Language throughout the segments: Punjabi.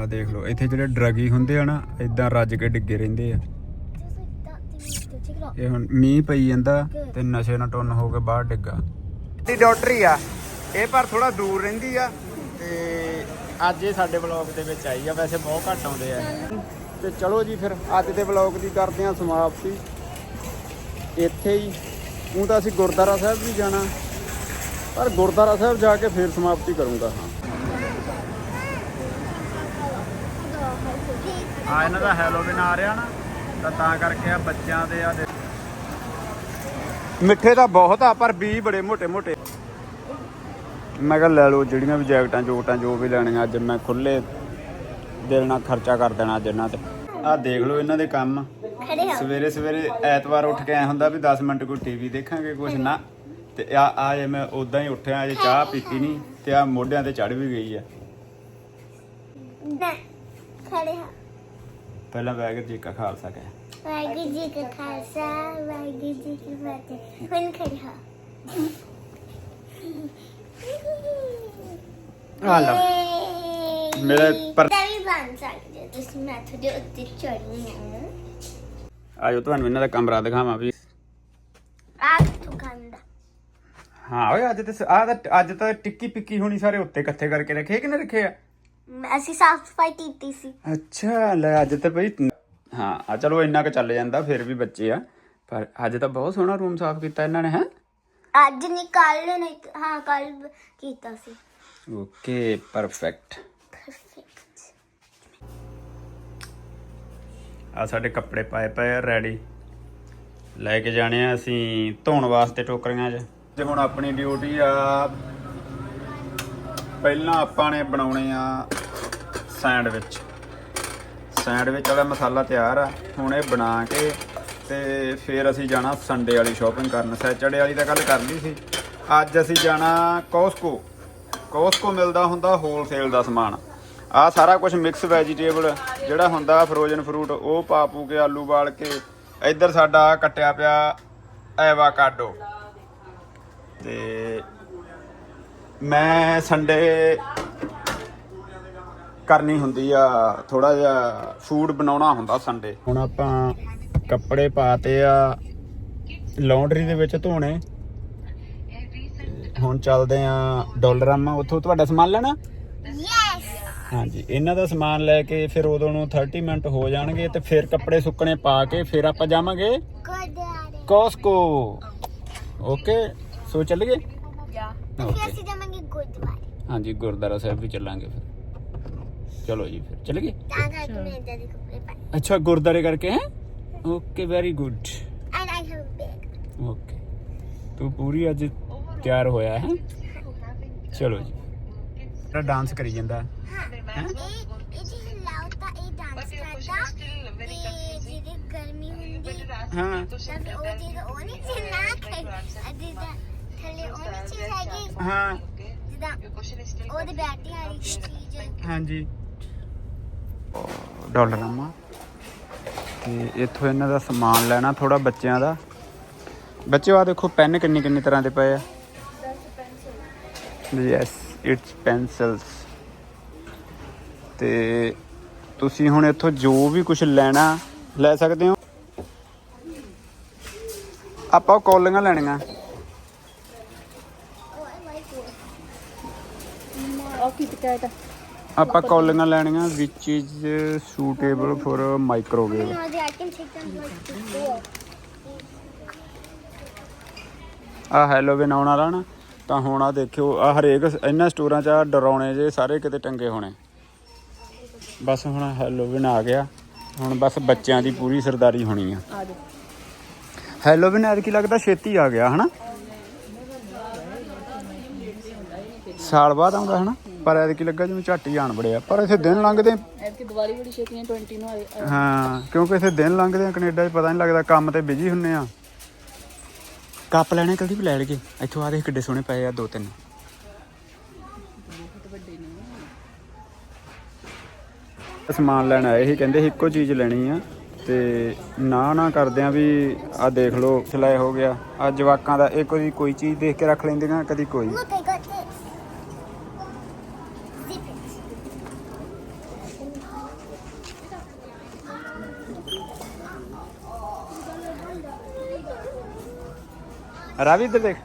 ਆਹ ਦੇਖ ਲਓ, ਇੱਥੇ ਜਿਹੜੇ ਡਰਗੀ ਹੁੰਦੇ ਆ ਨਾ ਇਦਾਂ ਰੱਜ ਕੇ ਡਿੱਗੇ ਰਹਿੰਦੇ ਆ। ਇਹ ਹੁਣ ਮੀਂਹ ਪਈ ਜਾਂਦਾ ਤੇ ਨਸ਼ੇ ਨਾਲ ਟੁੰਨ ਹੋ ਕੇ ਬਾਹਰ ਡਿੱਗਾ। ਦੀ ਡਾਕਟਰੀ ਆ। ਇਹ ਪਰ ਥੋੜਾ ਦੂਰ ਰਹਿੰਦੀ ਆ ਤੇ ਅੱਜ ਇਹ ਸਾਡੇ ਬਲੌਗ ਦੇ ਵਿੱਚ ਆਈ ਆ, ਵੈਸੇ ਬਹੁਤ ਘੱਟ ਆਉਂਦੇ ਆ। ਤੇ ਚਲੋ ਜੀ ਫਿਰ, ਅੱਜ ਦੇ ਬਲੌਗ ਦੀ ਕਰਦੇ ਆ ਸਮਾਪਤੀ। ਇੱਥੇ ਹੀ ਉਹ ਤਾਂ ਅਸੀਂ ਗੁਰਦੁਆਰਾ ਸਾਹਿਬ ਵੀ ਜਾਣਾ, ਪਰ ਗੁਰਦੁਆਰਾ ਸਾਹਿਬ ਜਾ ਕੇ ਫਿਰ ਸਮਾਪਤੀ ਕਰੂੰਗਾ। ਹਾਂ ਆ ਇਹਨਾਂ ਦਾ ਹੈਲੋਵਿਨ ਆ ਰਿਹਾ ਨਾ ਤਾਂ ਤਾਂ ਕਰਕੇ ਆ ਬੱਚਿਆਂ ਦੇ ਆ ਮਿੱਠੇ ਤਾਂ ਬਹੁਤ ਆ ਪਰ ਵੀ ਬੜੇ ਮੋਟੇ ਮੋਟੇ। ਮੈਂ ਕਿਹਾ ਲੈ ਲਓ ਜਿਹੜੀਆਂ ਵੀ ਜੈਕਟਾਂ ਜੋਟਾਂ ਜੋ ਵੀ ਲੈਣੀਆਂ ਅੱਜ ਮੈਂ ਖੁੱਲੇ ਦਿਲ ਨਾਲ ਖਰਚਾ ਕਰ ਦੇਣਾ ਅੱਜ ਤੇ। ਆ ਦੇਖ ਲਓ ਇਹਨਾਂ ਦੇ ਕੰਮ। ਸਵੇਰੇ ਸਵੇਰੇ ਐਤਵਾਰ ਉੱਠ ਕੇ ਆਇਆ ਹੁੰਦਾ ਵੀ 10 ਮਿੰਟ ਕੋਈ ਟੀਵੀ ਦੇਖਾਂਗੇ ਕੁਝ ਨਾ। ਤੇ ਆ ਆ ਜੇ ਮੈਂ ਉਦਾਂ ਹੀ ਉੱਠਿਆ ਅਜੇ ਚਾਹ ਪੀਤੀ ਨਹੀਂ ਤੇ ਆ ਮੋਢਿਆਂ ਤੇ ਚੜ ਵੀ ਗਈ ਆ। ਖੜੇ ਹਾਂ। ਪਹਿਲਾਂ ਵਾਹਿਗੁਰੂ ਜੀ ਕਾ ਖਾਲਸਾ ਕਹਿ। ਵਾਹਿਗੁਰੂ ਜੀ ਕਾ ਖਾਲਸਾ ਵਾਹਿਗੁਰੂ ਜੀ ਕੀ ਫਤਿਹ। ਹੁਣ ਖੜੇ ਹੋ। ਆ ਲਓ ਮੇਰੇ ਪਰ ਤਾਂ ਵੀ ਬਣ ਸਕਦੇ ਹੋ। ਤੁਸੀਂ ਮੈਂ ਤੁਹਾਡੇ ਉੱਤੇ ਚੜ੍ਹਨੀ ਆਜੋ ਤੁਹਾਨੂੰ ਇਹਨਾਂ ਦਾ ਕਮਰਾ ਦਿਖਾਵਾਂ ਵੀ। ਆਗ ਤੋਂ ਗੰਦਾ ਹਾਂ ਓਏ ਅੱਜ ਤੇ ਆ ਤਾਂ ਅੱਜ ਤਾਂ ਟਿੱਕੀ ਪਿੱਕੀ ਹੋਣੀ ਸਾਰੇ ਉੱਤੇ ਇਕੱਠੇ ਕਰਕੇ ਰੱਖੇ। ਕਿਨੇ ਰੱਖੇ ਆ? ਅਸੀਂ ਸਾਫ਼ ਸਫ਼ਾਈ ਕੀਤੀ ਸੀ। ਅੱਛਾ ਲੈ ਅੱਜ ਤੇ ਬਈ ਹਾਂ ਆ ਚਲੋ ਇੰਨਾ ਕੁ ਚੱਲ ਜਾਂਦਾ ਫਿਰ ਵੀ ਬੱਚੇ ਆ। ਪਰ ਅੱਜ ਤਾਂ ਬਹੁਤ ਸੋਹਣਾ ਰੂਮ ਸਾਫ਼ ਕੀਤਾ ਇਹਨਾਂ ਨੇ ਹੈ? ਅੱਜ ਨਹੀਂ ਕੱਲ ਨਹੀਂ ਹਾਂ ਕੱਲ ਕੀਤਾ ਸੀ। Okay perfect. ਪਰਫੈਕਟ। ਆ ਸਾਡੇ ਕੱਪੜੇ ਪਾਏ ਪਏ ਆ ਰੈਡੀ। ਲੈ ਕੇ ਜਾਣੇ ਆ ਅਸੀਂ ਧੋਣ ਵਾਸਤੇ ਟੋਕਰੀਆਂ 'ਚ। ਤੇ ਹੁਣ ਆਪਣੀ ਡਿਊਟੀ ਆ ਪਹਿਲਾਂ ਆਪਾਂ ਨੇ ਬਣਾਉਣੇ ਆ ਸੈਂਡਵਿਚ। ਸੈਂਡਵਿਚ ਵਾਲਾ ਮਸਾਲਾ ਤਿਆਰ ਆ। ਹੁਣ ਇਹ ਬਣਾ ਕੇ ਤੇ ਫਿਰ ਅਸੀਂ ਜਾਣਾ ਸੰਡੇ ਵਾਲੀ ਸ਼ਾਪਿੰਗ ਕਰਨ। ਸੈਚਰਡੇ ਵਾਲੀ ਤਾਂ ਕੱਲ ਕਰ ਲਈ ਸੀ। ਅੱਜ ਅਸੀਂ ਜਾਣਾ ਕੋਸਕੋ ਕੋਸਕੋ ਮਿਲਦਾ ਹੁੰਦਾ ਹੋਲਸੇਲ ਦਾ ਸਮਾਨ। ਆ ਸਾਰਾ ਕੁਝ ਮਿਕਸ ਵੈਜੀਟੇਬਲ ਜਿਹੜਾ ਹੁੰਦਾ ਫਰੋਜ਼ਨ ਫਰੂਟ ਉਹ ਪਾ ਪੂ ਕੇ ਆਲੂ ਬਾਲ ਕੇ ਇੱਧਰ ਸਾਡਾ ਕੱਟਿਆ ਪਿਆ ਐਵਾਕਾਡੋ। ਤੇ ਮੈਂ ਸੰਡੇ ਕਰਨੀ ਹੁੰਦੀ ਆ ਥੋੜਾ ਜਿਹਾ ਫੂਡ ਬਣਾਉਣਾ ਹੁੰਦਾ ਸੰਡੇ ਹੁਣ ਆਪਾਂ ਕੱਪੜੇ ਪਾਤੇ ਆ ਲਾਉਂਡਰੀ ਦੇ ਵਿੱਚ ਧੋਣੇ। ਹੁਣ ਚੱਲਦੇ ਆ ਡਾਲਰਾਮਾ। ਉੱਥੋਂ ਤੁਹਾਡਾ ਸਮਾਨ ਲੈਣਾ? ਯੈਸ ਹਾਂਜੀ ਇਹਨਾਂ ਦਾ ਸਮਾਨ ਲੈ ਕੇ ਫਿਰ ਉਦੋਂ ਨੂੰ 30 ਮਿੰਟ ਹੋ ਜਾਣਗੇ ਤੇ ਫਿਰ ਕੱਪੜੇ ਸੁੱਕਣੇ ਪਾ ਕੇ ਫਿਰ ਆਪਾਂ ਜਾਵਾਂਗੇ ਕੋਸਕੋ ਓਕੇ ਸੋ ਚੱਲ ਗਏ ਫਿਰ ਓਕੇ ਅਸੀਂ ਜਾਵਾਂਗੇ ਗੁਰਦੁਆਰੇ ਹਾਂਜੀ ਗੁਰਦਾਰਾ ਸਾਹਿਬ ਵੀ ਚੱਲਾਂਗੇ ਫਿਰ ਚਲੋ ਜੀ ਫਿਰ ਚੱਲ ਗਏ ਤਾਂ ਕਰਕੇ ਮੈਂ ਇਦਾਂ ਦੇ ਕੱਪੜੇ ਪਾਏ ਅੱਛਾ ਗੁਰਦਾਰੇ ਕਰਕੇ ਹੈ okay very good and I have bag okay ਤੂੰ ਪੂਰੀ ਅੱਜ ਤਿਆਰ ਹੋਇਆ ਹੈ ਚਲੋ ਜੀ ਤੇਰਾ ਡਾਂਸ ਕਰੀ ਜਾਂਦਾ ਇਹ ਇਹ ਜੀ ਹਿਲਾਓ ਤਾਂ ਇਹ ਡਾਂਸ ਕਰਦਾ ਤੇ ਜਿਹਦੀ ਗਰਮੀ ਹੁੰਦੀ ਹਾਂ ਤਾਂ ਫਿਰ ਉਹ ਜਿਹਦਾ ਉਹ ਨਹੀਂ ਚਿੰਨਾ ਕਰ ਜਿਹਦਾ ਥੱਲੇ ਉਹ ਨਹੀਂ ਚਿੰਨਾਗੀ ਹਾਂ ਜਿਹਦਾ ਉਹਦੇ ਬੈਠੀ ਆ ਰਹੀ ਚੀਜ਼। ਹਾਂਜੀ। ਡਾਲਰਾਮਾ ਤੇ ਇੱਥੋਂ ਇਹਨਾਂ ਦਾ ਸਮਾਨ ਲੈਣਾ ਥੋੜਾ ਬੱਚਿਆਂ ਦਾ। ਬੱਚਿਓ ਆ ਦੇਖੋ ਪੈਨ ਕਿੰਨੀ ਕਿੰਨੀ ਤਰ੍ਹਾਂ ਦੇ ਪਏ ਆ। ਯੈਸ ਇਟਸ ਪੈਨਸਲਸ ਤੇ ਤੁਸੀਂ ਹੁਣ ਇੱਥੋਂ ਜੋ ਵੀ ਕੁਝ ਲੈਣਾ ਲੈ ਸਕਦੇ ਹੋ। ਆਪਾਂ ਉਹ ਕੌਲੀਆਂ ਲੈਣੀਆਂ। ਕੈਟ ਆਪਾਂ ਕੌਲੀਆਂ ਲੈਣੀਆਂ ਵਿਚ is suitable for microwave No, I can take them like before. ਆ ਹੈਲੋਵਿਨ ਆਉਣ ਵਾਲਾ ਨਾ ਤਾਂ ਹੁਣ ਆ ਦੇਖਿਓ ਆ ਹਰੇਕ ਇਹਨਾਂ ਸਟੋਰਾਂ 'ਚ ਆ ਡਰਾਉਣੇ ਜੇ ਸਾਰੇ ਕਿਤੇ ਟੰਗੇ ਹੋਣੇ। ਬਸ ਹੁਣ ਹੈਲੋਵਿਨ ਆ ਗਿਆ ਹੁਣ ਬਸ ਬੱਚਿਆਂ ਦੀ ਪੂਰੀ ਸਰਦਾਰੀ ਹੋਣੀ ਆ। ਆ ਜਾ ਹੈਲੋਵਿਨ ਐਦ ਕੀ ਲੱਗਦਾ ਛੇਤੀ ਆ ਗਿਆ ਹਨਾ? ਸਾਲ ਬਾਅਦ ਆਉਂਦਾ ਹਨਾ? ਪਰ ਐਦ ਕੀ ਲੱਗਾ ਜਿਵੇਂ ਝੱਟ ਹੀ ਆਣ ਬੜਿਆ ਪਰ ਇੱਥੇ ਦਿਨ ਲੰਘਦੇ ਐਤਕੀ ਦੀਵਾਲੀ ਬੜੀ ਛੇਤੀ ਹੈ 20 ਨੂੰ ਆਏ। ਹਾਂ ਕਿਉਂਕਿ ਇੱਥੇ ਦਿਨ ਲੰਘਦੇ ਆ ਕੈਨੇਡਾ 'ਚ ਪਤਾ ਨਹੀਂ ਲੱਗਦਾ ਕੰਮ ਤੇ ਬਿਜ਼ੀ ਹੁੰਨੇ ਆ। ਕੱਪ ਲੈਣੇ ਕਦੀ ਵੀ ਲੈ ਲਈਏ। ਇੱਥੋਂ ਆ ਕਿੱਡੇ ਸੋਹਣੇ ਪਏ ਆ ਦੋ ਤਿੰਨ। ਸਮਾਨ ਲੈਣ ਆਏ ਸੀ ਕਹਿੰਦੇ ਸੀ ਇੱਕੋ ਚੀਜ਼ ਲੈਣੀ ਆ। ਤੇ ਨਾ ਨਾ ਕਰਦੇ ਆ ਵੀ ਆ ਦੇਖ ਲਓ ਸਿਲਾਈ ਹੋ ਗਿਆ। ਆ ਜਵਾਕਾਂ ਦਾ ਇੱਕ ਵਾਰੀ ਕੋਈ ਚੀਜ਼ ਦੇਖ ਕੇ ਰੱਖ ਲੈਂਦੀਆਂ ਕਦੀ ਕੋਈ। ਰਾਵੀ ਇੱਧਰ ਦੇਖ।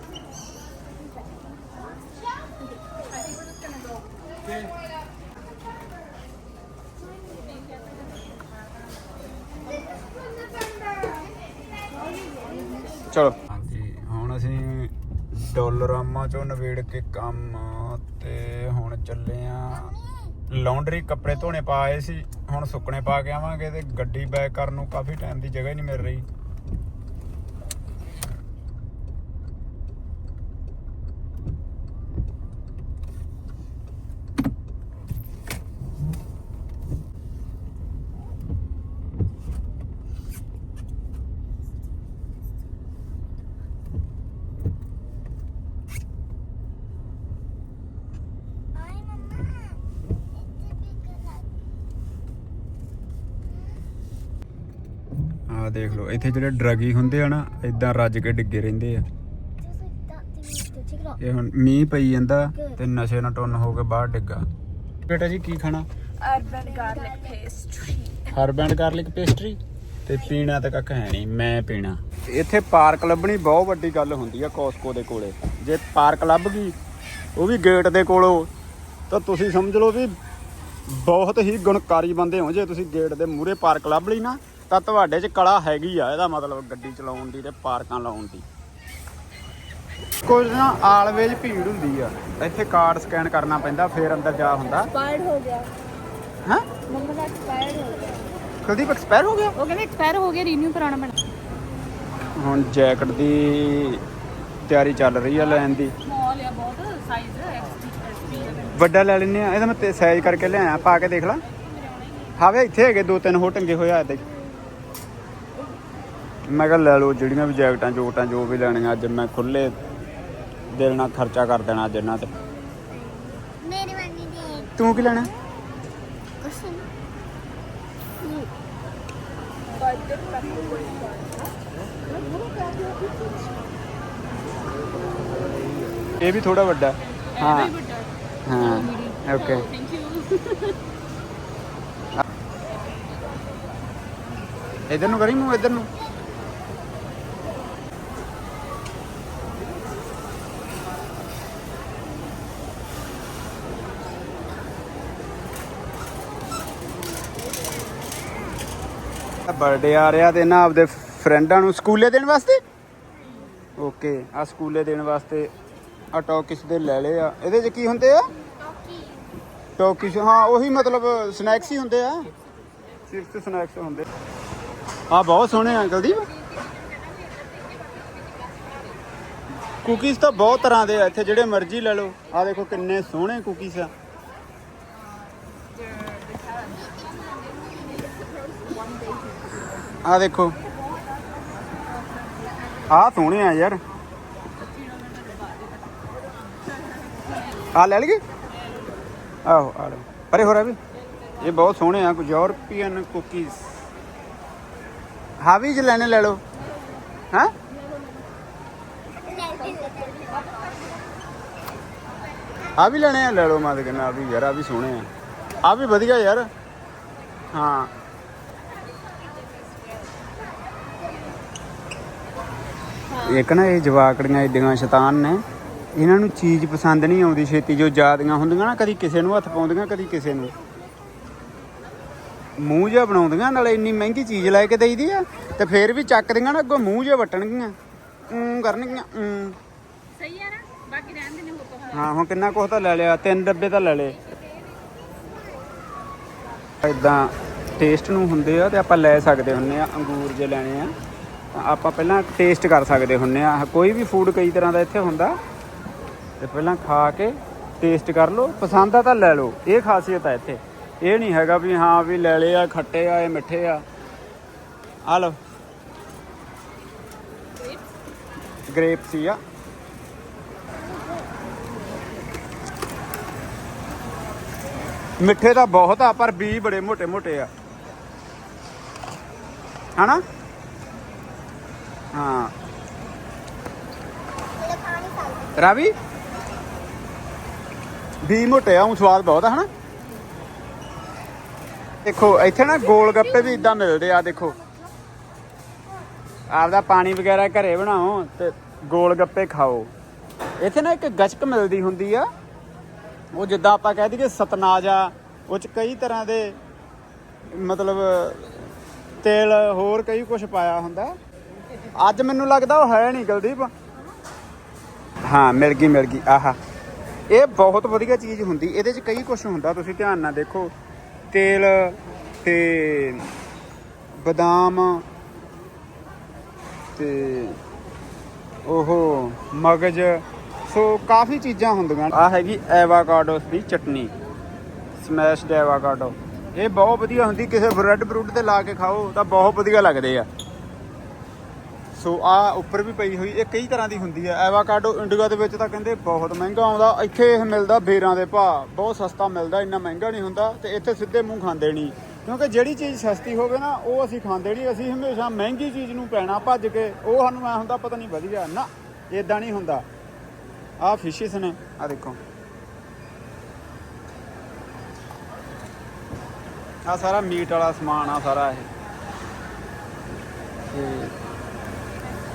ਚਲੋ। ਹਾਂਜੀ, ਹੁਣ ਅਸੀਂ ਡਾਲਰਾਮਾ ਚੋਂ ਨਵੇੜ ਕੇ ਕੰਮ ਤੇ ਹੁਣ ਚੱਲੇ ਆ। ਲੌਂਡਰੀ ਕੱਪੜੇ ਧੋਣੇ ਪਾਏ ਸੀ, ਹੁਣ ਸੁੱਕਣੇ ਪਾ ਕੇ ਆਵਾਂਗੇ ਤੇ ਗੱਡੀ ਬੈਕ ਕਰਨ ਨੂੰ ਕਾਫੀ ਟਾਈਮ ਦੀ ਜਗ੍ਹਾ ਹੀ ਨਹੀਂ ਮਿਲ ਰਹੀ। ਦੇਖ ਲਓ ਇੱਥੇ ਜਿਹੜੇ ਡਰਗੀ ਹੁੰਦੇ ਆ ਨਾ ਇਦਾਂ ਰੱਜ ਕੇ ਡਿੱਗੇ ਰਹਿੰਦੇ ਆ। ਇਹ ਹੁਣ ਮੀਂਹ ਪਈ ਜਾਂਦਾ ਤੇ ਨਸ਼ੇ ਨਾਲ ਟੁੰਨ ਹੋ ਕੇ ਬਾਹਰ ਡਿੱਗਾ। ਬੇਟਾ ਜੀ ਕੀ ਖਾਣਾ? Herb and garlic pastry. Herb and garlic pastry ਤੇ ਪੀਣਾ ਤਾਂ ਕੱਖ ਹੈ ਨਹੀਂ ਮੈਂ ਪੀਣਾ। ਇੱਥੇ ਪਾਰਕ ਲੱਭਣੀ ਬਹੁਤ ਵੱਡੀ ਗੱਲ ਹੁੰਦੀ ਆ ਕੋਸਕੋ ਦੇ ਕੋਲੇ। ਜੇ ਪਾਰਕ ਲੱਭ ਗਈ ਉਹ ਵੀ ਗੇਟ ਦੇ ਕੋਲੋਂ। ਤਾਂ ਤੁਸੀਂ ਸਮਝ ਲਓ ਵੀ ਬਹੁਤ ਹੀ ਗੁਣਕਾਰੀ ਬੰਦੇ ਹੋ ਜੇ ਤੁਸੀਂ ਗੇਟ ਦੇ ਮੂਹਰੇ ਪਾਰਕ ਲੱਭ ਲਈ ਨਾ ਤਾਂ ਤੁਹਾਡੇ 'ਚ ਕਲਾ ਹੈਗੀ ਆ ਇਹਦਾ ਮਤਲਬ ਗੱਡੀ ਚਲਾਉਣ ਦੀ ਤੇ ਪਾਰਕਾਂ ਲਾਉਣ ਦੀ। ਕੁਝ ਨਾ ਆਲਵੇਜ ਭੀੜ ਹੁੰਦੀ ਆ ਇੱਥੇ ਕਾਰਡ ਸਕੈਨ ਕਰਨਾ ਪੈਂਦਾ ਫੇਰ ਅੰਦਰ ਜਾ ਹੁੰਦਾ। ਐਕਸਪਾਇਰਡ ਹੋ ਗਿਆ। ਹਾਂ? ਮੰਮਾ ਦਾ ਐਕਸਪਾਇਰਡ ਹੋ ਗਿਆ। ਕੁਲਦੀਪ ਐਕਸਪਾਇਰ ਹੋ ਗਿਆ? ਉਹ ਕਹਿੰਦੇ ਐਕਸਪਾਇਰ ਹੋ ਗਿਆ ਰੀਨਿਊ ਕਰਾਉਣਾ ਪੈਣਾ। ਹੁਣ ਜੈਕਟ ਦੀ ਤਿਆਰੀ ਚੱਲ ਰਹੀ ਆ ਲੈਣ ਦੀ। ਸਮਾਲ ਆ ਬਹੁਤ ਸਾਈਜ਼ ਐਕਸਪੀ ਵੱਡਾ ਲੈ ਲੈਨੇ ਆ ਇਹਦਾ ਮੈਂ ਤੇ ਸਾਈਜ਼ ਕਰਕੇ ਲਿਆਇਆ ਪਾ ਕੇ ਦੇਖ ਲਾ। ਹਾਵੇ ਇੱਥੇ ਹੈਗੇ ਦੋ ਤਿੰਨ ਹੋ ਟੰਗੇ ਹੋਏ ਆ ਏਦਾਂ ਹੀ ਮੈਂ ਕਿਹਾ ਲੈ ਲਓ ਜਿਹੜੀਆਂ ਵੀ ਜੈਕਟਾਂ ਜੋਟਾਂ ਜੋ ਵੀ ਲੈਣੀਆਂ ਅੱਜ ਮੈਂ ਖੁੱਲੇ ਦਿਲ ਨਾਲ ਖਰਚਾ ਕਰ ਦੇਣਾ ਅੱਜ ਇਹਨਾਂ ਤੇ। ਮੇਰੇ ਮੰਮੀ ਦੇ ਤੂੰ ਕੀ ਲੈਣਾ? ਕੁਛ ਨਹੀਂ ਇਹ ਵੀ ਥੋੜਾ ਵੱਡਾ। ਹਾਂ। ਹਾਂ। ਓਕੇ ਥੈਂਕ ਯੂ ਇਧਰ ਨੂੰ ਕਰੀ ਮੂੰਹ ਇਧਰ ਨੂੰ? ਬਰਥਡੇ ਆ ਰਿਹਾ ਤੇ ਨਾ ਆਪਦੇ ਫਰੈਂਡਾਂ ਨੂੰ ਸਕੂਲੇ ਦੇਣ ਵਾਸਤੇ? ਓਕੇ ਆ ਸਕੂਲੇ ਦੇਣ ਵਾਸਤੇ ਆ ਟੌਕਿਸ ਦੇ ਲੈ ਲਏ ਆ। ਇਹਦੇ ਚ ਕੀ ਹੁੰਦੇ ਆ? ਟੌਕਿਸ ਹਾਂ, ਉਹੀ ਮਤਲਬ ਸਨੈਕਸ ਹੀ ਹੁੰਦੇ ਆ। ਚਿਪਸ ਸਨੈਕਸ ਹੁੰਦੇ। ਆ ਬਹੁਤ ਸੋਹਣੇ ਅੰਕਲ ਦੀ ਕੁਕੀਜ਼ ਤਾਂ ਬਹੁਤ ਤਰ੍ਹਾਂ ਦੇ ਆ, ਇੱਥੇ ਜਿਹੜੇ ਮਰਜ਼ੀ ਲੈ ਲਓ। ਆ ਦੇਖੋ ਕਿੰਨੇ ਸੋਹਣੇ ਕੁਕੀਜ਼ ਆ। ਆ ਦੇਖੋ। ਆ ਸੋਹਣੇ ਆ ਯਾਰ। ਆ ਲੈ ਲਈਏ। ਆਹੋ, ਆ ਲਓ। ਪਰੇ ਹੋ ਰਿਹਾ ਵੀ ਇਹ ਬਹੁਤ ਸੋਹਣੇ ਆ, ਕੁਝ ਯੂਰਪੀਅਨ ਕੁਕੀਜ਼ ਹਾਵੀ ਜ ਲੈਣੇ ਲੈ ਲਓ। ਹਾਂ? ਆ ਵੀ ਲੈਣੇ ਆ, ਲੈ ਲਓ ਮੈਂ ਕਹਿੰਦਾ ਆ ਵੀ ਯਾਰ, ਆ ਵੀ ਸੋਹਣੇ ਆ। ਆ ਵੀ ਵਧੀਆ ਯਾਰ। ਹਾਂ। ਇੱਕ ਨਾ ਇਹ ਜਵਾਕੜੀਆਂ ਏਡੀਆਂ ਸ਼ੈਤਾਨ ਨੇ। ਇਹਨਾਂ ਨੂੰ ਚੀਜ਼ ਪਸੰਦ ਨਹੀਂ ਆਉਂਦੀ ਛੇਤੀ ਜੋ ਜਾਦੀਆਂ ਹੁੰਦੀਆਂ ਨਾ ਕਦੀ ਕਿਸੇ ਨੂੰ ਹੱਥ ਪਾਉਂਦੀਆਂ ਕਦੀ ਕਿਸੇ ਨੂੰ। ਮੂੰਹ ਜਿਹਾ ਬਣਾਉਂਦੀਆਂ ਨਾਲੇ ਇੰਨੀ ਮਹਿੰਗੀ ਚੀਜ਼ ਲੈ ਕੇ ਦੇਈਦੀ ਆ ਤੇ ਫੇਰ ਵੀ ਚੱਕਦੀਆਂ ਨਾ ਅੱਗੋਂ ਮੂੰਹ ਜਿਹਾ ਵਟਣਗੀਆਂ। ਊਂ ਕਰਨਗੀਆਂ ਊਂ ਸਹੀ ਆ ਨਾ ਬਾਕੀ ਰਹਿਣ ਦੇ ਨੇ ਹੋਰ ਕੁਛ ਹਾਂ ਹੁਣ ਕਿੰਨਾ ਕੁਛ ਤਾਂ ਲੈ ਲਿਆ ਤਿੰਨ ਡੱਬੇ ਤਾਂ ਲੈ ਲਏ। ਇਦਾਂ ਟੇਸਟ ਨੂੰ ਹੁੰਦੇ ਆ ਤੇ ਆਪਾਂ ਲੈ ਸਕਦੇ ਹੁੰਨੇ ਆ ਅੰਗੂਰ ਜੇ ਲੈਣੇ ਆ। ਆਪਾਂ ਪਹਿਲਾਂ ਟੇਸਟ ਕਰ ਸਕਦੇ ਹੁੰਨੇ ਆ। ਕੋਈ ਵੀ ਫੂਡ ਕਈ ਤਰ੍ਹਾਂ ਦਾ ਇੱਥੇ ਹੁੰਦਾ। ਤੇ ਪਹਿਲਾਂ ਖਾ ਕੇ ਟੇਸਟ ਕਰ ਲਓ। ਪਸੰਦ ਆ ਤਾਂ ਲੈ ਲਓ। ਇਹ ਖਾਸੀਅਤ ਆ ਇੱਥੇ। ਇਹ ਨਹੀਂ ਹੈਗਾ ਵੀ ਹਾਂ ਵੀ ਲੈ ਲਏ ਆ, ਖੱਟੇ ਆ, ਇਹ ਮਿੱਠੇ ਆ। ਆ ਲਓ। ਗ੍ਰੇਪਸ ਆ। ਮਿੱਠੇ ਤਾਂ ਬਹੁਤ ਆ, ਪਰ ਬੀ ਬੜੇ ਮੋٹے ਮੋٹے ਆ। ਹਨਾ? ਹਾਂ। ਰਾਵੀ? ਬੀ ਮੋਟੇ ਆ ਉਹ ਸਵਾਦ ਬਹੁਤ ਆ ਹਨਾ? ਦੇਖੋ ਇੱਥੇ ਨਾ ਗੋਲ ਗੱਪੇ ਵੀ ਇਦਾਂ ਮਿਲਦੇ ਆ ਦੇਖੋ। ਆਪਦਾ ਪਾਣੀ ਵਗੈਰਾ ਘਰੇ ਬਣਾਓ ਤੇ ਗੋਲ ਗੱਪੇ ਖਾਓ। ਇੱਥੇ ਨਾ ਇੱਕ ਗਚਕ ਮਿਲਦੀ ਹੁੰਦੀ ਆ। ਉਹ ਜਿੱਦਾਂ ਆਪਾਂ ਕਹਿ ਦਈਏ ਸਤਨਾਜ ਉਹ ਚ ਕਈ ਤਰ੍ਹਾਂ ਦੇ ਮਤਲਬ ਤੇਲ ਹੋਰ ਕਈ ਕੁਝ ਪਾਇਆ ਹੁੰਦਾ। ਅੱਜ ਮੈਨੂੰ ਲੱਗਦਾ ਉਹ ਹੈ ਨਹੀਂ ਕੁਲਦੀਪ। ਹਾਂ, ਮਿਲ ਗਈ ਮਿਲ ਗਈ, ਆਹਾ। ਇਹ ਬਹੁਤ ਵਧੀਆ ਚੀਜ਼ ਹੁੰਦੀ, ਇਹਦੇ 'ਚ ਕਈ ਕੁਝ ਹੁੰਦਾ, ਤੁਸੀਂ ਧਿਆਨ ਨਾਲ ਦੇਖੋ। ਤੇਲ ਤੇ ਬਦਾਮ ਤੇ ਉਹ ਮਗਜ, ਸੋ ਕਾਫੀ ਚੀਜ਼ਾਂ ਹੁੰਦੀਆਂ। ਆ ਹੈਗੀ ਐਵਾਕਾਡੋਸ ਦੀ ਚਟਨੀ, ਸਮੈਸ਼ਡ ਐਵਾਕਾਡੋ। ਇਹ ਬਹੁਤ ਵਧੀਆ ਹੁੰਦੀ, ਕਿਸੇ ਬ੍ਰੈਡ ਬਰੂਡ ਤੇ ਲਾ ਕੇ ਖਾਓ, ਤਾਂ ਬਹੁਤ ਵਧੀਆ ਲੱਗਦੇ ਆ। ਸੋ ਆ ਉੱਪਰ ਵੀ ਪਈ ਹੋਈ, ਇਹ ਕਈ ਤਰ੍ਹਾਂ ਦੀ ਹੁੰਦੀ ਹੈ ਐਵਾਕਾਡੋ ਇੰਡੀਆ ਦੇ ਵਿੱਚ ਤਾਂ ਕਹਿੰਦੇ ਬਹੁਤ ਮਹਿੰਗਾ ਆਉਂਦਾ। ਇੱਥੇ ਇਹ ਮਿਲਦਾ ਬੇਰਾਂ ਦੇ ਭਾਅ। ਬਹੁਤ ਸਸਤਾ ਮਿਲਦਾ, ਇੰਨਾ ਮਹਿੰਗਾ ਨਹੀਂ ਹੁੰਦਾ ਤੇ ਇੱਥੇ ਸਿੱਧੇ ਮੂੰਹ ਖਾਂਦੇ ਨਹੀਂ। ਕਿਉਂਕਿ ਜਿਹੜੀ ਚੀਜ਼ ਸਸਤੀ ਹੋਵੇ ਨਾ, ਉਹ ਅਸੀਂ ਖਾਂਦੇ ਨਹੀਂ। ਅਸੀਂ ਹਮੇਸ਼ਾ ਮਹਿੰਗੀ ਚੀਜ਼ ਨੂੰ ਪੈਣਾ ਭੱਜ ਕੇ। ਉਹ ਸਾਨੂੰ ਐ ਹੁੰਦਾ, ਪਤਾ ਨਹੀਂ ਵਧੀਆ। ਨਾ ਇਦਾਂ ਨਹੀਂ ਹੁੰਦਾ। ਆਹ ਫਿਸ਼ਿਸ ਨੇ ਆ ਦੇਖੋ। ਆ ਸਾਰਾ ਮੀਟ ਵਾਲਾ ਸਮਾਨ ਆ ਸਾਰਾ ਇਹ। ਤੇ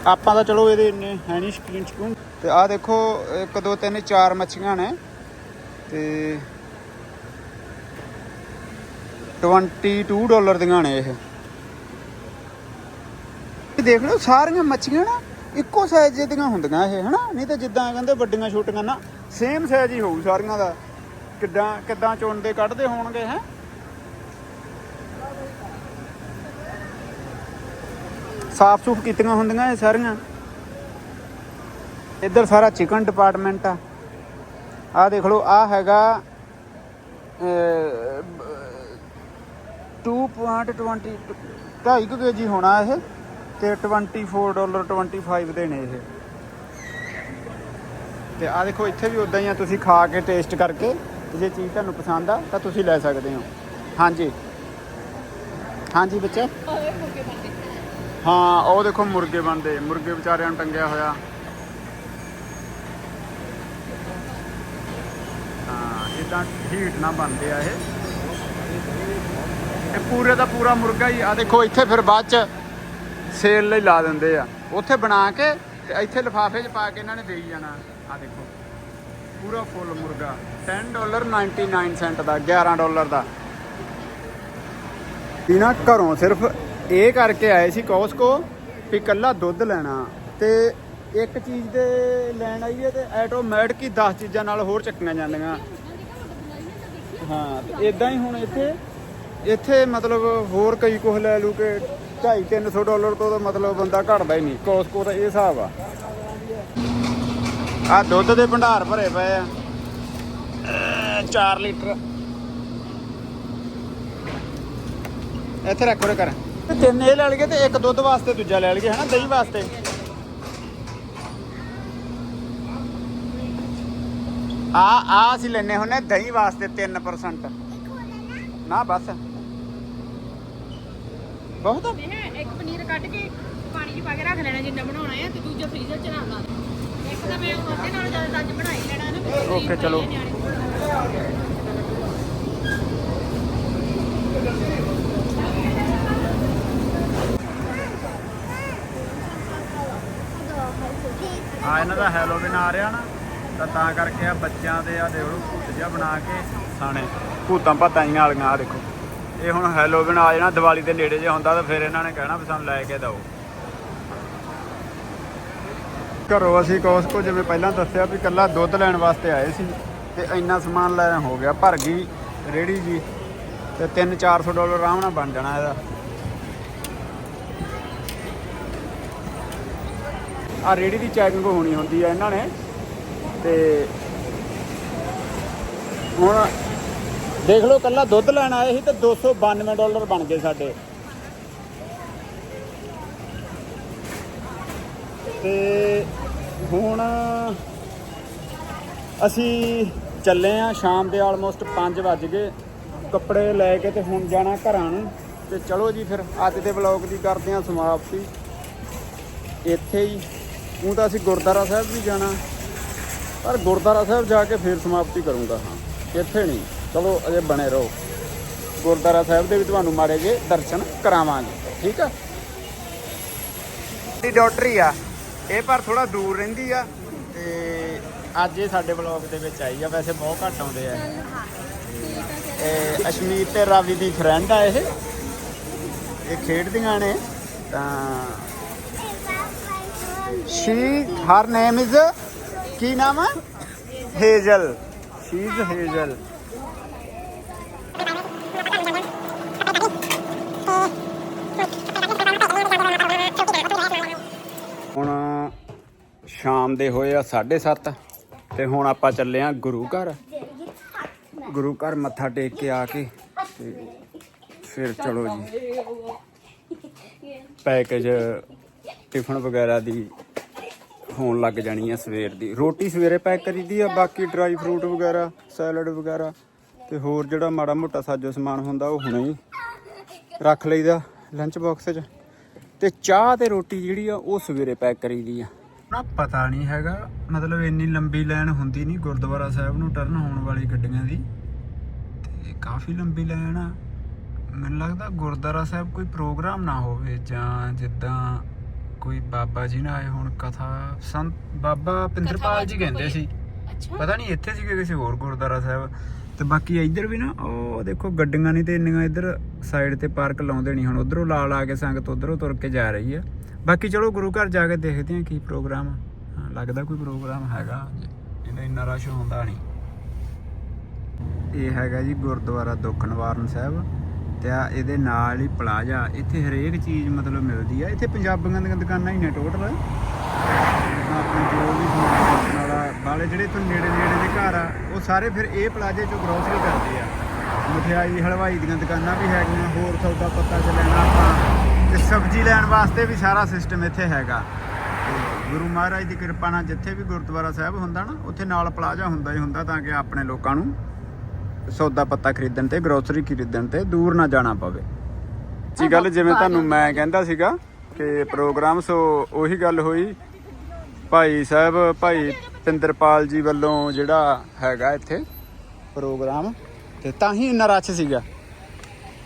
ਆਪਾਂ ਤਾਂ ਚਲੋ ਇਹਦੇ ਇੰਨੇ ਹੈ ਨਹੀਂ ਸ਼ਕੀਨ ਸ਼ਕੂਨ ਤੇ ਆਹ ਦੇਖੋ 1 2 3 4 ਮੱਛੀਆਂ ਨੇ। ਤੇ 22 ਡਾਲਰ ਦੀਆਂ ਨੇ ਇਹ। ਦੇਖ ਲਓ, ਸਾਰੀਆਂ ਮੱਛੀਆਂ ਨਾ ਇੱਕੋ ਸਾਈਜ਼ ਦੀਆਂ ਹੁੰਦੀਆਂ ਇਹ, ਹਨਾ? ਨਹੀਂ ਤਾਂ ਜਿੱਦਾਂ ਕਹਿੰਦੇ ਵੱਡੀਆਂ ਛੋਟੀਆਂ ਨਾ ਸੇਮ ਸਾਈਜ਼ ਹੀ ਹੋਊ ਸਾਰੀਆਂ ਦਾ। ਕਿੱਦਾਂ ਕਿੱਦਾਂ ਚੁਣਦੇ, ਕੱਢਦੇ ਹੋਣਗੇ, ਹੈ? ਸਾਫ਼ ਸੂਫ ਕੀਤੀਆਂ ਹੁੰਦੀਆਂ ਇਹ ਸਾਰੀਆਂ। ਇੱਧਰ ਸਾਰਾ ਚਿਕਨ ਡਿਪਾਰਟਮੈਂਟ ਆ। ਆ ਦੇਖ ਲਓ ਆ ਹੈਗਾ ਅਹ, 2.20 ਢਾਈ ਕੁ ਕੇਜੀ ਹੋਣਾ ਇਹ ਤੇ 24 ਡਾਲਰ 25 ਦੇ ਨੇ ਇਹ। ਤੇ ਆ ਦੇਖੋ ਇੱਥੇ ਵੀ ਉਦਾਂ ਹੀ ਆ ਤੁਸੀਂ ਖਾ ਕੇ ਟੇਸਟ ਕਰਕੇ ਜੇ ਚੀਜ਼ ਤੁਹਾਨੂੰ ਪਸੰਦ ਆ ਤਾਂ ਤੁਸੀਂ ਲੈ ਸਕਦੇ ਹੋ। ਹਾਂਜੀ। ਹਾਂਜੀ ਬੱਚਾ? ਹਾਂ, ਉਹ ਦੇਖੋ ਮੁਰਗੇ ਬਣਦੇ। ਮੁਰਗੇ ਵਿਚਾਰਿਆਂ ਨੂੰ ਟੰਗਿਆ ਹੋਇਆ। ਹਾਂ ਇਦਾਂ ਹੀਟ ਨਾਲ ਬਣਦੇ ਆ ਇਹ। ਇਹ ਪੂਰੇ ਦਾ ਪੂਰਾ ਮੁਰਗਾ ਹੀ ਆ ਦੇਖੋ ਇੱਥੇ ਫਿਰ ਬਾਅਦ ਚ ਸੇਲ ਲਈ ਲਾ ਦਿੰਦੇ ਆ। ਉੱਥੇ ਬਣਾ ਕੇ ਤੇ ਇੱਥੇ ਲਿਫਾਫੇ 'ਚ ਪਾ ਕੇ ਇਹਨਾਂ ਨੇ ਦੇਈ ਜਾਣਾ। ਆ ਦੇਖੋ, ਪੂਰਾ ਫੁੱਲ ਮੁਰਗਾ। 10 ਡਾਲਰ 99 ਸੈਂਟ ਦਾ 11 ਡਾਲਰ ਦਾ। ਇਹਨਾਂ ਘਰੋਂ ਸਿਰਫ ਇਹ ਕਰਕੇ ਆਏ ਸੀ ਕੋਸਕੋ ਵੀ ਕੱਲਾ ਦੁੱਧ ਲੈਣਾ। ਤੇ ਇੱਕ ਚੀਜ਼ ਦੇ ਲੈਣ ਆਈਏ ਤੇ ਆਟੋਮੈਟਿਕ ਹੀ 10 ਚੀਜ਼ਾਂ ਨਾਲ ਹੋਰ ਚੱਕੀਆਂ ਜਾਂਦੀਆਂ। ਹਾਂ, ਤੇ ਇਦਾਂ ਹੀ ਹੁਣ ਇੱਥੇ ਇੱਥੇ ਮਤਲਬ ਹੋਰ ਕਈ ਕੁਝ ਲੈ ਲੂ ਕਿ 2.5 300 ਡਾਲਰ ਤੋਂ ਤਾਂ ਮਤਲਬ ਬੰਦਾ ਘਟਦਾ ਹੀ ਨਹੀਂ ਕੋਸਕੋ ਦਾ ਇਹ ਹਿਸਾਬ ਆ। ਆ ਦੁੱਧ ਦੇ ਭੰਡਾਰ ਭਰੇ ਪਏ ਆ। 4 ਲੀਟਰ। ਇੱਥੇ ਰੱਖੋ ਰੇ ਕਰ ਤੇ ਤਿੰਨ ਇਹ ਲੈ ਲਈਏ ਤੇ ਇੱਕ ਦੁੱਧ ਵਾਸਤੇ ਦੂਜਾ ਲੈ ਲਈਏ ਹਨਾ ਦਹੀਂ ਵਾਸਤੇ। ਆ ਆ ਅਸੀਂ ਲੈਨੇ ਹੁੰਨੇ ਦਹੀਂ ਵਾਸਤੇ 3% ਨਾ ਬਸ। ਬਹੁਤ ਆ? ਇੱਕ ਪਨੀਰ ਕੱਢ ਕੇ ਪਾਣੀ 'ਚ ਪਾ ਕੇ ਰੱਖ ਲੈਣਾ ਜਿੰਨਾ ਬਣਾਉਣਾ ਹੈ ਤੇ ਦੂਜਾ ਫ੍ਰੀਜ਼ਰ 'ਚ ਰੱਖ ਲਾ। ਇੱਕ ਤਾਂ ਮੈਂ ਉਹਦੇ ਨਾਲ ਜ਼ਿਆਦਾ ਅੱਜ ਬਣਾਈ ਲੈਣਾ ਨਾ ਓਕੇ, ਚਲੋ। ਆ ਇਹਨਾਂ ਦਾ ਹੈਲੋਵਿਨ ਆ ਰਿਹਾ ਨਾ, ਤਾਂ ਤਾਂ ਕਰਕੇ ਆ ਬੱਚਿਆਂ ਦੇ ਆ ਦੇਖ, ਭੂਤ ਜਿਹਾ ਬਣਾ ਕੇ ਸਾਣੇ। ਭੂਤਾਂ ਭਾਤਾਈਆਂ ਵਾਲੀਆਂ ਆ ਦੇਖੋ। ਇਹ ਹੁਣ ਹੈਲੋਵਿਨ ਆ ਜਾਣਾ, ਦੀਵਾਲੀ ਦੇ ਨੇੜੇ ਜੇ ਹੁੰਦਾ ਤਾਂ ਫਿਰ ਇਹਨਾਂ ਨੇ ਕਹਿਣਾ ਵੀ ਸਾਨੂੰ ਲੈ ਕੇ ਦਿਓ। ਘਰੋਂ ਅਸੀਂ ਕੋਸਕੋ ਜਿਵੇਂ ਪਹਿਲਾਂ ਦੱਸਿਆ ਵੀ ਕੱਲਾ ਦੁੱਧ ਲੈਣ ਵਾਸਤੇ ਆਏ ਸੀ, ਤੇ ਇੰਨਾ ਸਮਾਨ ਲੈ ਹੋ ਗਿਆ, ਭਰ ਗਈ ਰੇੜੀ ਜੀ, ਤੇ 3-400 ਡਾਲਰ ਆਰਾਮ ਨਾਲ ਬਣ ਜਾਣਾ ਇਹਦਾ। ਆ ਰੇੜੀ ਦੀ ਚੈਕਿੰਗ ਹੋਣੀ ਹੁੰਦੀ ਆ ਇਹਨਾਂ ਨੇ। ਤੇ ਹੁਣ ਦੇਖ ਲਓ ਕੱਲਾ ਦੁੱਧ ਲੈਣ ਆਏ ਸੀ ਤੇ 292 ਡਾਲਰ ਬਣ ਗਏ ਸਾਡੇ। ਤੇ ਹੁਣ ਅਸੀਂ ਚੱਲੇ ਆ, ਸ਼ਾਮ ਦੇ ਆਲਮੋਸਟ 5 ਵੱਜ ਗਏ। ਕੱਪੜੇ ਲੈ ਕੇ ਤੇ ਹੁਣ ਜਾਣਾ ਘਰਾਂ ਨੂੰ। ਤੇ ਚਲੋ ਜੀ ਫਿਰ ਅੱਜ ਦੇ ਵਲੌਗ ਦੀ ਕਰਦੇ ਆ ਸਮਾਪਤੀ। ਇੱਥੇ ਹੀ। ਉਹ ਤਾਂ ਅਸੀਂ ਗੁਰਦੁਆਰਾ ਸਾਹਿਬ ਵੀ ਜਾਣਾ। ਪਰ ਗੁਰਦੁਆਰਾ ਸਾਹਿਬ ਜਾ ਕੇ ਫਿਰ ਸਮਾਪਤੀ ਕਰੂੰਗਾ ਹਾਂ। ਇੱਥੇ ਨਹੀਂ ਚਲੋ ਅਜੇ ਬਣੇ ਰਹੋ। ਗੁਰਦੁਆਰਾ ਸਾਹਿਬ ਦੇ ਵੀ ਤੁਹਾਨੂੰ ਮਾੜੇ ਜੇ ਦਰਸ਼ਨ ਕਰਾਵਾਂਗੇ ਠੀਕ ਆ? ਦੀ ਡਾਕਟਰੀ ਆ। ਇਹ ਪਰ ਥੋੜਾ ਦੂਰ ਰਹਿੰਦੀ ਆ ਤੇ ਅੱਜ ਇਹ ਸਾਡੇ ਬਲੌਗ ਦੇ ਵਿੱਚ ਆਈ ਆ। ਵੈਸੇ ਬਹੁਤ ਘੱਟ ਆਉਂਦੇ ਆ। ਇਹ ਅਸ਼ਮੀਤ ਤੇ ਰਾਵੀ ਦੀ ਫਰੈਂਡ ਆ ਇਹ। ਇਹ ਖੇਡਦੀਆਂ ਨੇ ਤਾਂ ਸ਼ੀ ਹਰ ਨੇਮ ਇਜ਼ ਕੀ ਨਾਮ ਹੈ? ਹੇਜ਼ਲ ਸ਼ੀ ਇਜ਼ ਹੇਜ਼ਲ ਹੁਣ ਸ਼ਾਮ ਦੇ ਹੋਏ ਆ 7:30 ਤੇ ਹੁਣ ਆਪਾਂ ਚੱਲੇ ਆ ਗੁਰੂ ਘਰ। ਗੁਰੂ ਘਰ ਮੱਥਾ ਟੇਕ ਕੇ ਆ ਕੇ ਤੇ ਫਿਰ ਚਲੋ ਜੀ। ਪੈਕੇਜ ਟਿਫਨ ਵਗੈਰਾ ਦੀ ਹੋਣ ਲੱਗ ਜਾਣੀ ਆ ਸਵੇਰ ਦੀ। ਰੋਟੀ ਸਵੇਰੇ ਪੈਕ ਕਰੀਦੀ ਆ, ਬਾਕੀ ਡਰਾਈ ਫਰੂਟ ਵਗੈਰਾ ਸੈਲਡ ਵਗੈਰਾ, ਤੇ ਹੋਰ ਜਿਹੜਾ ਮਾੜਾ ਮੋਟਾ ਸਾਜੋ ਸਮਾਨ ਹੁੰਦਾ ਉਹ ਹੁਣੇ ਹੀ ਰੱਖ ਲਈਦਾ ਲੰਚ ਬਾਕਸ 'ਚ। ਤੇ ਚਾਹ ਤੇ ਰੋਟੀ ਜਿਹੜੀ ਆ, ਉਹ ਸਵੇਰੇ ਪੈਕ ਕਰੀਦੀ ਆ। ਨਾ ਪਤਾ ਨਹੀਂ ਹੈਗਾ, ਮਤਲਬ ਇੰਨੀ ਲੰਬੀ ਲਾਈਨ ਹੁੰਦੀ ਨਹੀਂ ਗੁਰਦੁਆਰਾ ਸਾਹਿਬ ਨੂੰ ਟਰਨ ਹੋਣ ਵਾਲੀ ਗੱਡੀਆਂ ਦੀ। ਤੇ ਕਾਫੀ ਲੰਬੀ ਲਾਈਨ ਆ। ਮੈਨੂੰ ਲੱਗਦਾ ਗੁਰਦੁਆਰਾ ਸਾਹਿਬ ਕੋਈ ਪ੍ਰੋਗਰਾਮ ਨਾ ਹੋਵੇ ਜਾਂ ਜਿੱਦਾਂ ਕੋਈ ਬਾਬਾ ਜੀ ਨਾ ਆਏ ਹੁਣ ਕਥਾ ਸੰਤ ਬਾਬਾ ਪਿੰਦਰਪਾਲ ਜੀ ਕਹਿੰਦੇ ਸੀ। ਅੱਛਾ। ਪਤਾ ਨਹੀਂ ਇੱਥੇ ਸੀ ਕਿ ਕਿਸੇ ਹੋਰ ਗੁਰਦੁਆਰਾ ਸਾਹਿਬ। ਤੇ ਬਾਕੀ ਇੱਧਰ ਵੀ ਨਾ ਉਹ ਦੇਖੋ ਗੱਡੀਆਂ ਨਹੀਂ ਤੇ ਇੰਨੀਆਂ ਇੱਧਰ ਸਾਈਡ ਤੇ ਪਾਰਕ ਲਾਉਂਦੇ ਨਹੀਂ ਹੁਣ। ਉਧਰੋਂ ਲਾ ਲਾ ਕੇ ਸੰਗਤ ਉਧਰੋਂ ਤੁਰ ਕੇ ਜਾ ਰਹੀ ਆ। ਬਾਕੀ ਚਲੋ ਗੁਰੂ ਘਰ ਜਾ ਕੇ ਦੇਖਦੇ ਆ ਕੀ ਪ੍ਰੋਗਰਾਮ ਆ। ਲੱਗਦਾ ਕੋਈ ਪ੍ਰੋਗਰਾਮ ਹੈਗਾ। ਇਹਦਾ ਇੰਨਾ ਰਸ਼ ਹੁੰਦਾ ਨਹੀਂ ਇਹ ਹੈਗਾ ਜੀ ਗੁਰਦੁਆਰਾ ਦੁੱਖ ਨਿਵਾਰਨ ਸਾਹਿਬ। ਤੇ ਆ ਇਹਦੇ ਨਾਲ ਹੀ ਪਲਾਜ਼ਾ। ਇੱਥੇ ਹਰੇਕ ਚੀਜ਼ ਮਤਲਬ ਮਿਲਦੀ ਆ। ਇੱਥੇ ਪੰਜਾਬੀਆਂ ਦੀਆਂ ਦੁਕਾਨਾਂ ਹੀ ਨੇ ਟੋਟਲ ਆਪਣੇ ਜੋ ਵੀ ਸਮਾਨ ਵਾਲਾ ਵਾਲੇ ਜਿਹੜੇ ਤੋਂ ਨੇੜੇ ਨੇੜੇ ਦੇ ਘਰ ਆ, ਉਹ ਸਾਰੇ ਫਿਰ ਇਹ ਪਲਾਜ਼ੇ ਚੋਂ ਗਰੋਸਰੀ ਕਰਦੇ ਆ। ਮਠਿਆਈ, ਹਲਵਾਈ ਦੀਆਂ ਦੁਕਾਨਾਂ ਵੀ ਹੈਗੀਆਂ, ਹੋਰ ਸੌਦਾ ਪੱਤਾ ਚ ਲੈਣਾ ਆਪਾਂ। ਤੇ ਸਬਜ਼ੀ ਲੈਣ ਵਾਸਤੇ ਵੀ ਸਾਰਾ ਸਿਸਟਮ ਇੱਥੇ ਹੈਗਾ। ਤੇ ਗੁਰੂ ਮਹਾਰਾਜ ਦੀ ਕਿਰਪਾ ਨਾਲ ਜਿੱਥੇ ਵੀ ਗੁਰਦੁਆਰਾ ਸਾਹਿਬ ਹੁੰਦਾ ਨਾ, ਉੱਥੇ ਨਾਲ ਪਲਾਜ਼ਾ ਹੁੰਦਾ ਹੀ ਹੁੰਦਾ ਤਾਂ ਕਿ ਆਪਣੇ ਲੋਕਾਂ ਨੂੰ ਸੌਦਾ ਪੱਤਾ ਖਰੀਦਣ ਤੇ ਗਰੋਸਰੀ ਖਰੀਦਣ ਤੇ ਦੂਰ ਨਾ ਜਾਣਾ ਪਵੇ। ਜੀ ਗੱਲ ਜਿਵੇਂ ਤੁਹਾਨੂੰ ਮੈਂ ਕਹਿੰਦਾ ਸੀਗਾ ਕਿ ਪ੍ਰੋਗਰਾਮ ਸੋ ਉਹੀ ਗੱਲ ਹੋਈ। ਭਾਈ ਸਾਹਿਬ, ਭਾਈ ਪਿੰਦਰਪਾਲ ਜੀ ਵੱਲੋਂ ਜਿਹੜਾ ਹੈਗਾ ਇੱਥੇ ਪ੍ਰੋਗਰਾਮ ਤੇ ਤਾਂ ਹੀ ਇੰਨਾ ਰਸ਼ ਸੀਗਾ।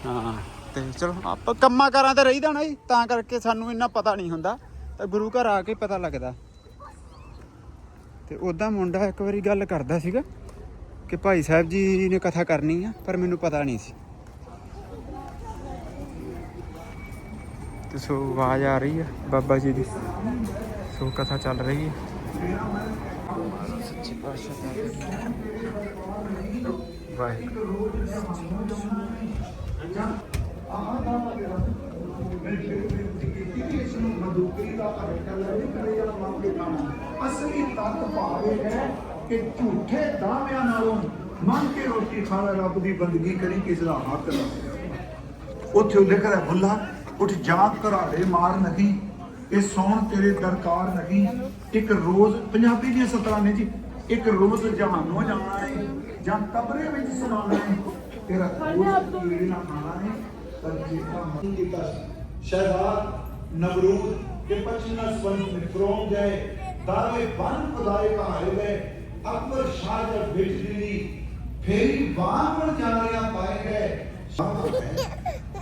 ਹਾਂ, ਤੇ ਚਲੋ, ਆਪਾਂ ਕੰਮਾਂ ਕਾਰਾਂ ਤੇ ਰਹੀਦਾ ਨਾ ਜੀ, ਤਾਂ ਕਰਕੇ ਸਾਨੂੰ ਇੰਨਾ ਪਤਾ ਨਹੀਂ ਹੁੰਦਾ। ਤਾਂ ਗੁਰੂ ਘਰ ਆ ਕੇ ਪਤਾ ਲੱਗਦਾ। ਤੇ ਉਦਾਂ ਮੁੰਡਾ ਇੱਕ ਵਾਰੀ ਗੱਲ ਕਰਦਾ ਸੀਗਾ। ਕਿ ਭਾਈ ਸਾਹਿਬ ਜੀ ਨੇ ਕਥਾ ਕਰਨੀ ਆ ਪਰ ਮੈਨੂੰ ਪਤਾ ਨਹੀਂ ਸੀ। ਤੇ ਸੋ ਆਵਾਜ਼ ਆ ਰਹੀ ਆ ਬਾਬਾ ਜੀ ਦੀ। ਸੋ ਕਥਾ ਚੱਲ ਰਹੀ ਹੈ ਸੱਚੀ ਪਾਤਸ਼ਾਹ ਦਾ ਵਾਹਿਗੁਰੂ। ਅਸਲੀ ਤੱਤ ਭਾਵੇ ਹੈ ਕਿ ਝੂਠੇ ਦਾਅਵਿਆਂ ਨਾਲੋਂ ਮੰਗ ਕੇ ਰੋਟੀ ਖਾਣਾ ਰੱਬ ਦੀ ਬੰਦਗੀ ਕਰੀ ਕਿਸ ਦਾ ਹੱਕ ਨਾ ਉੱਥੇ ਉਹ ਲਿਖ ਰਿਹਾ ਬੁੱਲਾ ਉੱਠ ਜਾਗ ਘਰਾੜੇ ਮਾਰ ਨਹੀਂ ਇਹ ਸੌਣ ਤੇਰੇ ਦਰਕਾਰ ਨਹੀਂ ਇੱਕ ਰੋਜ਼ ਪੰਜਾਬੀ ਦੀਆਂ ਸਤਰਾਂ ਨੇ ਜੀ ਇੱਕ ਰੋਜ਼ ਜਹਾਨੋਂ ਜਾਣਾ ਹੈ ਜਾਂ ਕਬਰੇ ਵਿੱਚ ਸਮਾਣਾ ਹੈ ਤੇਰਾ ਰੋਜ਼ ਕੀੜੇ ਨਾ ਖਾਣਾ ਹੈ ਪਰ ਜੀਤਾ ਮਨ ਕੀਤਾ ਸ਼ਹਿਜ਼ਾਦ ਨਵਰੂਦ के पचना स्वन में क्रोम गए दावे बन खुदाए कहाए गए ਅਕਬਰ ਸ਼ਾਹ ਜਦ ਵਿੱਚ ਦਿੱਲੀ ਫੇਰੀ ਬਾਹਰ ਜਾਣਿਆ ਪਾਏ ਗਏ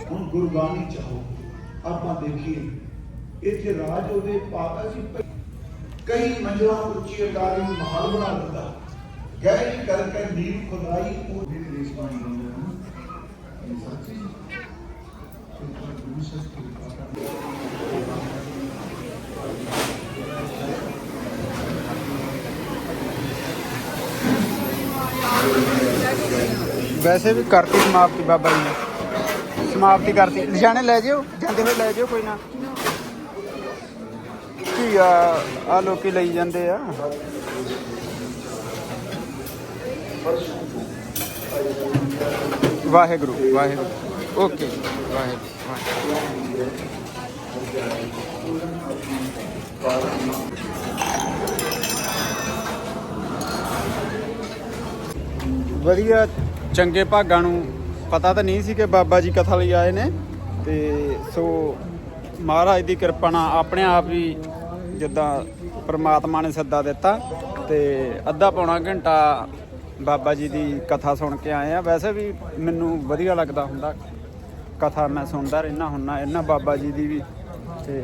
ਹੁਣ ਗੁਰਬਾਣੀ ਚਾਹੋ ਆਪਾਂ ਦੇਖੀਏ, ਇੱਥੇ ਰਾਜ ਹੋਵੇ ਪਾਤਾ ਸੀ ਕਈ ਮੰਜ਼ਲਾਂ ਉੱਚੀ ਅਕਾਲੀ ਮਹਾਲ ਬਣਾ ਦਿੰਦਾ ਗਹਿਰੀ ਕਰਕੇ ਨੀਂਵ ਖੁਦਾਈ ਉਹ ਵੀ ਦੇਸ਼ ਬਣ ਜਾਂਦਾ ਸੱਚੀ ਸੁਪਰ ਗੁਰੂ ਸੱਚੀ ਵੈਸੇ ਵੀ ਕਰਤੀ ਸਮਾਪਤੀ ਬਾਬਾ ਜੀ ਨੇ। ਸਮਾਪਤੀ ਕਰਤੀ। ਨਿਸ਼ਾਨੇ ਲੈ ਜਿਓ, ਜਾਂਦੇ ਹੋਏ ਲੈ ਜਿਓ ਕੋਈ ਨਾ। ਕੀ ਆ ਆ ਲੋਕੀ ਲਈ ਜਾਂਦੇ ਆ। ਵਾਹਿਗੁਰੂ ਵਾਹਿਗੁਰੂ। ਓਕੇ। ਵਾਹਿਗੁਰੂ। ਵਧੀਆ। ਚੰਗੇ ਭਾਗਾਂ ਨੂੰ ਪਤਾ ਤਾਂ ਨਹੀਂ ਸੀ ਕਿ ਬਾਬਾ ਜੀ ਕਥਾ ਲਈ ਆਏ ਨੇ। ਤੇ ਸੋ ਮਹਾਰਾਜ ਦੀ ਕਿਰਪਾ ਨਾਲ ਆਪਣੇ ਆਪ ਹੀ ਜਿੱਦਾਂ ਪ੍ਰਮਾਤਮਾ ਨੇ ਸੱਦਾ ਦਿੱਤਾ ਤੇ ਅੱਧਾ ਪੌਣਾ ਘੰਟਾ ਬਾਬਾ ਜੀ ਦੀ ਕਥਾ ਸੁਣ ਕੇ ਆਏ ਆ। ਵੈਸੇ ਵੀ ਮੈਨੂੰ ਵਧੀਆ ਲੱਗਦਾ ਹੁੰਦਾ ਕਥਾ, ਮੈਂ ਸੁਣਦਾ ਰਹਿਣਾ ਹੁੰਨਾ ਇਹਨਾਂ ਬਾਬਾ ਜੀ ਦੀ ਵੀ ਤੇ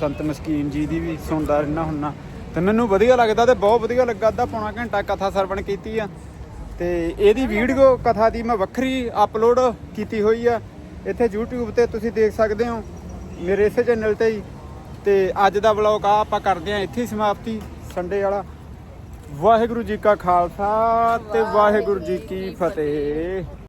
ਸੰਤ ਮਸਕੀਨ ਜੀ ਦੀ ਵੀ ਸੁਣਦਾ ਰਹਿਣਾ ਹੁੰਨਾ ਤੇ ਮੈਨੂੰ ਵਧੀਆ ਲੱਗਦਾ ਤੇ ਬਹੁਤ ਵਧੀਆ ਲੱਗਾ। ਅੱਧਾ ਪੌਣਾ ਘੰਟਾ ਕਥਾ ਸਰਵਣ ਕੀਤੀ ਆ। ਤੇ ਇਹਦੀ ਵੀਡੀਓ ਕਥਾ ਦੀ ਮੈਂ ਵੱਖਰੀ ਅਪਲੋਡ ਕੀਤੀ ਹੋਈ ਆ। ਇੱਥੇ YouTube ਤੇ ਤੁਸੀਂ ਦੇਖ ਸਕਦੇ ਹੋ ਮੇਰੇ ਇਸੇ ਚੈਨਲ ਤੇ ਹੀ। ਤੇ ਅੱਜ ਦਾ ਵਲੌਗ ਆ ਆਪਾਂ ਕਰਦੇ ਆ ਇੱਥੇ ਹੀ ਸਮਾਪਤੀ ਸੰਡੇ ਵਾਲਾ। ਵਾਹਿਗੁਰੂ ਜੀ ਕਾ ਖਾਲਸਾ ਤੇ ਵਾਹਿਗੁਰੂ ਜੀ ਕੀ ਫਤਿਹ।